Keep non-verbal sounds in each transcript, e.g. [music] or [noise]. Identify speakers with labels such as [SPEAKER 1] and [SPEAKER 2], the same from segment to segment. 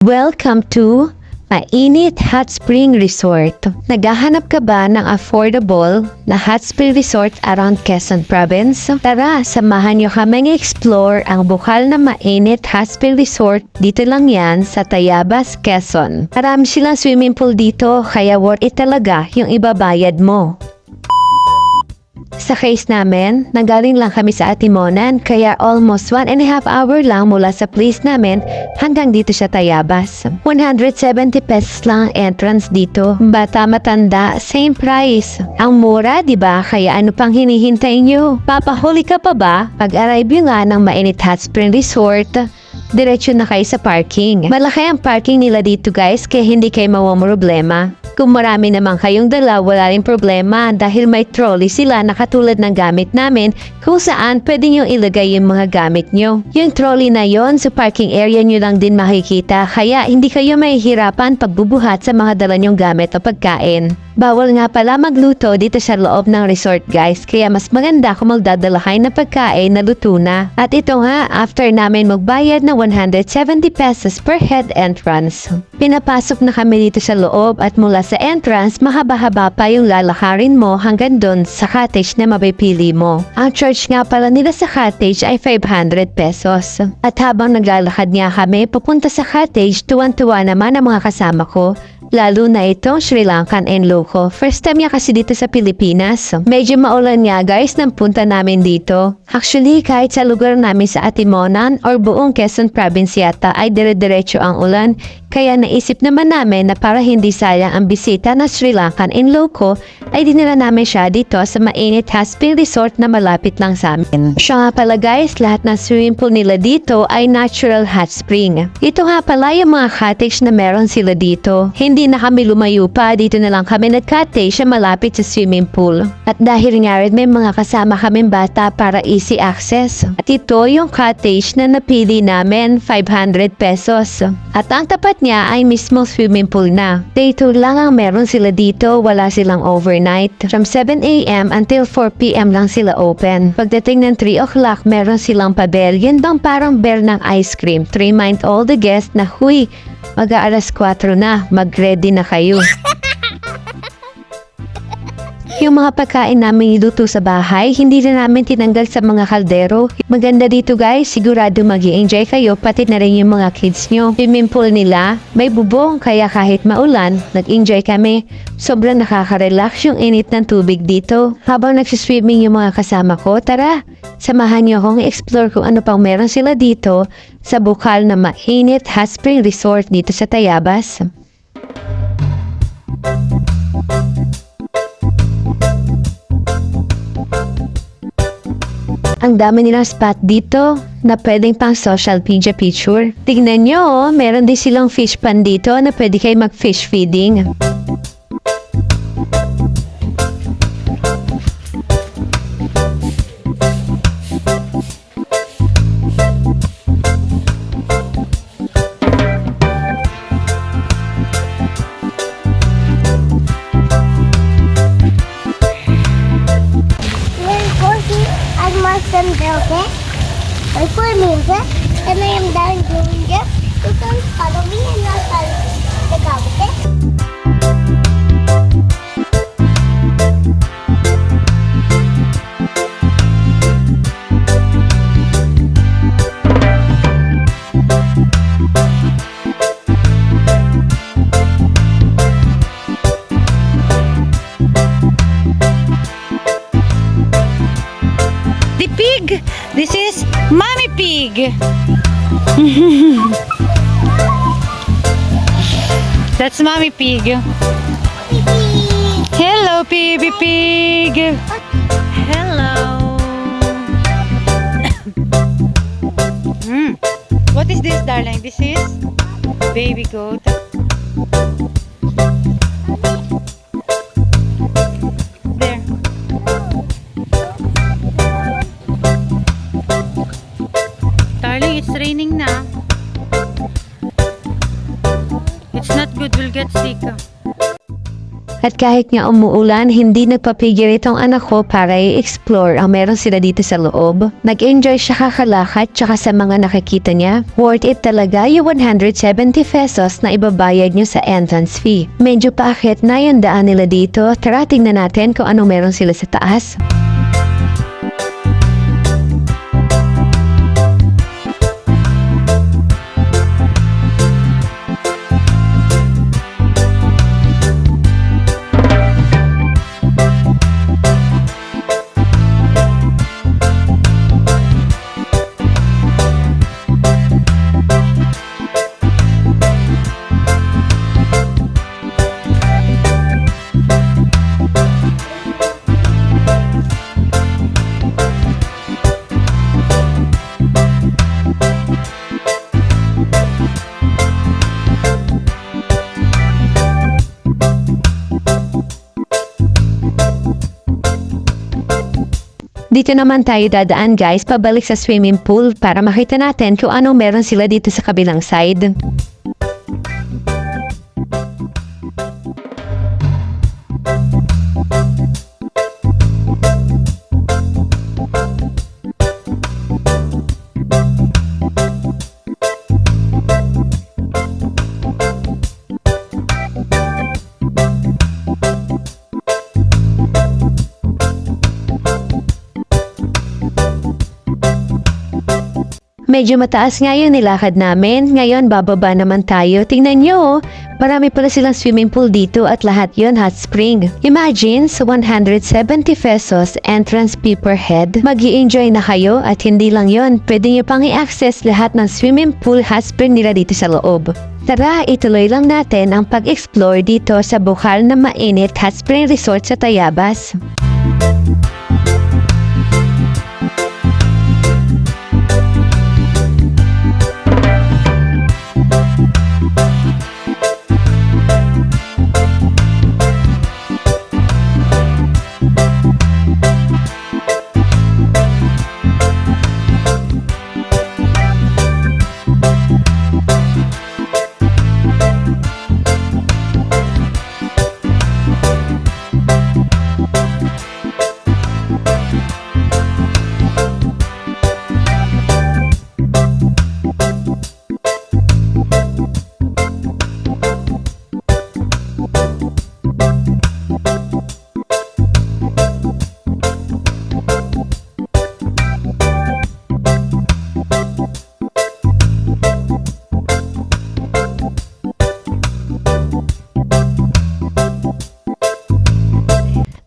[SPEAKER 1] Welcome to Mainit Hot Spring Resort. Naghahanap ka ba ng affordable na hot spring resort around Quezon Province? Tara, samahan niyo kaming explore ang bukal na mainit hot spring resort. Dito lang yan sa Tayabas, Quezon. Marami silang swimming pool dito kaya worth it talaga yung ibabayad mo. Sa case namin, nanggaling lang kami sa Atimonan kaya almost one and a half hour lang mula sa place namin hanggang dito sa Tayabas. 170 pesos lang ang entrance dito. Bata matanda, same price. Ang mura, di ba? Kaya ano pang hinihintay nyo? Papahuli ka pa ba? Pag-arrive nga ng Mainit Hot Spring Resort, diretso na kayo sa parking. Malaki ang parking nila dito guys kaya hindi kayo mawamroblema. Kung marami naman kayong dala, wala rin problema dahil may trolley sila na katulad ng gamit namin kung saan pwede nyo ilagay yung mga gamit nyo. Yung trolley na yon sa parking area nyo lang din makikita kaya hindi kayo mahihirapan pagbubuhat sa mga dala nyong gamit o pagkain. Bawal nga pala magluto dito sa loob ng resort guys kaya mas maganda kung magdadala kayo ng pagkain na luto na. At ito nga, after namin magbayad ng 170 pesos per head entrance. Pinapasok na kami dito sa loob at mula sa entrance, mahaba-haba pa yung lalakarin mo hanggang doon sa cottage na mapipili mo. Ang charge nga pala nila sa cottage ay 500 pesos. At habang naglalakad nga kami papunta sa cottage, tuwan-tuwa naman ang mga kasama ko Lalo na itong Sri Lankan and Loco. First time niya kasi dito sa Pilipinas. Medyo maulan nga guys nang punta namin dito. Actually, kahit sa lugar namin sa Atimonan or buong Quezon Province yata ay dire-diretso ang ulan. Kaya naisip naman namin na para hindi sayang ang bisita na Sri Lankan and Loco ay dinala namin siya dito sa mainit hot spring resort na malapit lang sa amin. Siya nga pala guys, lahat ng swimming pool nila dito ay natural hot spring. Ito nga pala yung mga cottage na meron sila dito. Hindi na kami lumayo pa, dito na lang kami sa malapit sa swimming pool. At dahil nga rin may mga kasama kaming bata para easy access. At ito yung cottage na napili namin, 500 pesos. At ang tapat niya ay mismo swimming pool na. Day tour lang ang meron sila dito, wala silang overnight. From 7am until 4pm lang sila open. Pagdating ng 3 o'clock, meron silang pavilion bang parang bear ng ice cream to remind all the guests na huy, mag-aalas 4 na, mag-ready na kayo. [laughs] Yung mga pagkain namin niluto sa bahay, hindi na namin tinanggal sa mga kaldero. Maganda dito guys, sigurado mag enjoy kayo, pati na rin yung mga kids nyo. Swimming pool nila, may bubong, kaya kahit maulan, nag-enjoy kami. Sobrang nakaka-relax yung init ng tubig dito. Habang nagsiswimming yung mga kasama ko, tara, samahan niyo akong explore kung ano pang meron sila dito sa bukal na mainit hot spring resort dito sa Tayabas. Ang dami nilang spot dito na pwedeng pang social media picture. Tignan nyo, oh, meron din silang fish pan dito na pwede kayo mag-fish feeding.
[SPEAKER 2] Almasan Delke. Ay po minsa. Ano yung dalang gawin Ito ang kalamihan na nagawit eh.
[SPEAKER 3] The That's mommy pig. Hello, baby pig. Hello. Hmm. What is this, darling? This is baby goat. Not good. We'll get sick.
[SPEAKER 1] At kahit nga umuulan, hindi nagpapigil itong anak ko para i-explore ang meron sila dito sa loob. Nag-enjoy siya kakalakad tsaka sa mga nakikita niya. Worth it talaga yung 170 pesos na ibabayad niyo sa entrance fee. Medyo paakit na yung daan nila dito. Tara tingnan natin kung ano meron sila sa taas. Dito naman tayo dadaan guys, pabalik sa swimming pool para makita natin kung anong meron sila dito sa kabilang side. Medyo mataas nga yung nilakad namin. Ngayon, bababa naman tayo. Tingnan nyo, oh. marami pala silang swimming pool dito at lahat yon hot spring. Imagine, sa 170 pesos entrance fee per head, mag enjoy na kayo at hindi lang yon, pwede nyo pang i-access lahat ng swimming pool hot spring nila dito sa loob. Tara, ituloy lang natin ang pag-explore dito sa bukal na mainit hot spring resort sa Tayabas.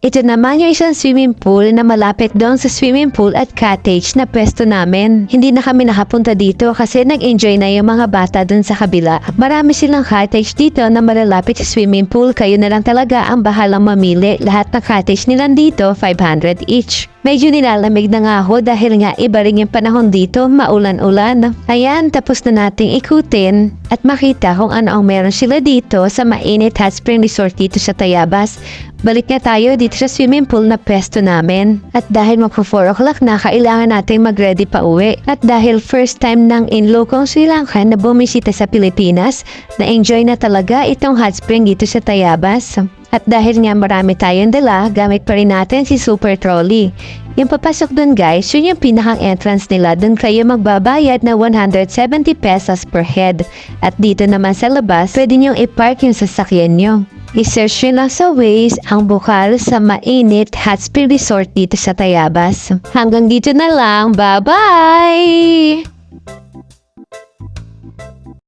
[SPEAKER 1] Ito naman yung isang swimming pool na malapit doon sa swimming pool at cottage na pwesto namin. Hindi na kami nakapunta dito kasi nag-enjoy na yung mga bata doon sa kabila. Marami silang cottage dito na malalapit sa swimming pool. Kayo na lang talaga ang bahalang mamili. Lahat ng cottage nilang dito, 500 each. Medyo nilalamig na nga ako dahil nga iba rin yung panahon dito, maulan-ulan. Ayan, tapos na nating ikutin at makita kung ano ang meron sila dito sa mainit hot spring resort dito sa Tayabas. Balik na tayo dito sa swimming pool na pesto namin. At dahil magpo 4 o'clock na, kailangan natin mag-ready pa uwi. At dahil first time ng inlo kong Sri Lanka na bumisita sa Pilipinas, na-enjoy na talaga itong hot spring dito sa Tayabas. At dahil nga marami tayong dala, gamit pa rin natin si Super Trolley. Yung papasok dun guys, yun yung pinakang entrance nila. Dun kayo magbabayad na 170 pesos per head. At dito naman sa labas, pwede niyong i-park yung sasakyan nyo. I-search nyo lang sa Waze ang bukal sa mainit hot spring resort dito sa Tayabas. Hanggang dito na lang. Bye-bye!